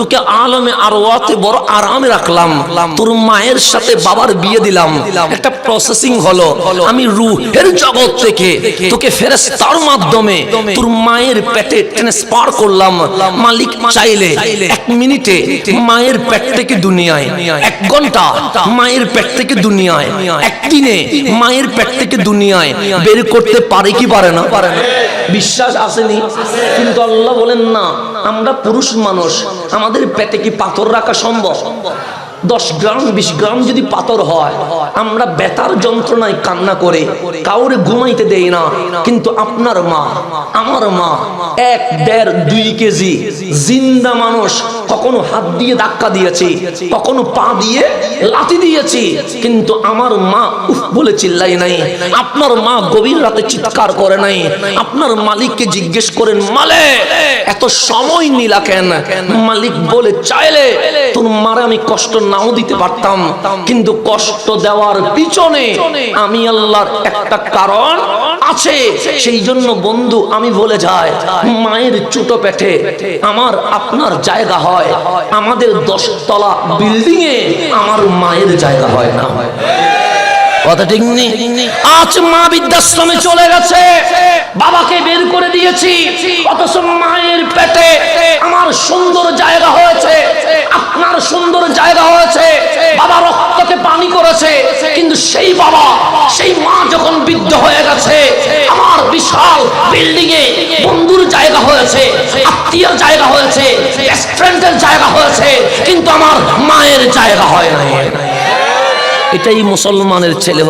তোকে আলমে আর ওয়াতে বড় আরামে রাখলাম। তোর মায়ের সাথে বাবার বিয়ে দিলাম। একটা প্রসেসিং হলো। আমি রুহের জগৎ থেকে তোকে ফেরেস্তার মাধ্যমে তোর মায়ের পেটে ট্রান্সফার করলাম। মালিক চাইলে এক মিনিটে মায়ের পেট থেকে দুনিয়ায় এক ঘণ্টা মায়ের পেট থেকে দুনিয়ায়। একদিনে মায়ের পেট থেকে দুনিয়ায়। বের করতে পারে কি পারে না? পারে না। বিশ্বাস আসেনি। কিন্তু আল্লাহ বলেন, না, আমরা পুরুষ মানুষ, আমাদের পেটে কি পাথর রাখা সম্ভব? দশ গ্রাম, বিশ গ্রাম যদি পাথর হয়, আমরা বেতার যন্ত্রণায় কান্না করে কাউরে ঘুমাইতে দেই না। কিন্তু আপনার মা, আমার মা, এক দেড় দুই কেজি জিন্দা মানুষ কখনো হাত দিয়ে ধাক্কা দিয়েছে, কখনো পা দিয়ে লাথি দিয়েছি। কিন্তু আমার মা উফ বলে চিল্লাই নাই। আপনার মা গভীর রাতে চিৎকার করে নাই। আপনার মালিককে জিজ্ঞেস করেন মালে এত সময় নিলা কেন? মালিক বলে, চাইলে, তোর মারে আমি কষ্ট নাও দিতে পারতাম। কিন্তু কষ্ট দেওয়ার পিছনে আমি আল্লাহর একটা কারণ আছে। সেই জন্য বন্ধু, আমি বলে যাই, মায়ের ছোট পেটে আমার আপনার জায়গা হয়। আমাদের দশতলা বিল্ডিং এ আমার মায়ের জায়গা হয় না। কথা ঠিক নেই আজ মা বৃদ্ধাশ্রমে চলে গেছে। বাবাকে বের করে দিয়েছি। অথচ মায়ের পেটে আমার সুন্দর জায়গা হয়েছে আপনার সুন্দর জায়গা হয়েছে বাবা রক্তকে পানি করেছে কিন্তু সেই বাবা, সেই মা যখন বৃদ্ধ হয়ে গেছে, আমার বিশাল বিল্ডিং এ বন্ধুর জায়গা হয়েছে, আত্মীয়ের জায়গা হয়েছে রেস্টুরেন্টের জায়গা হয়েছে, কিন্তু আমার মায়ের জায়গা হয় না এটাই মুসলমানের ছেলে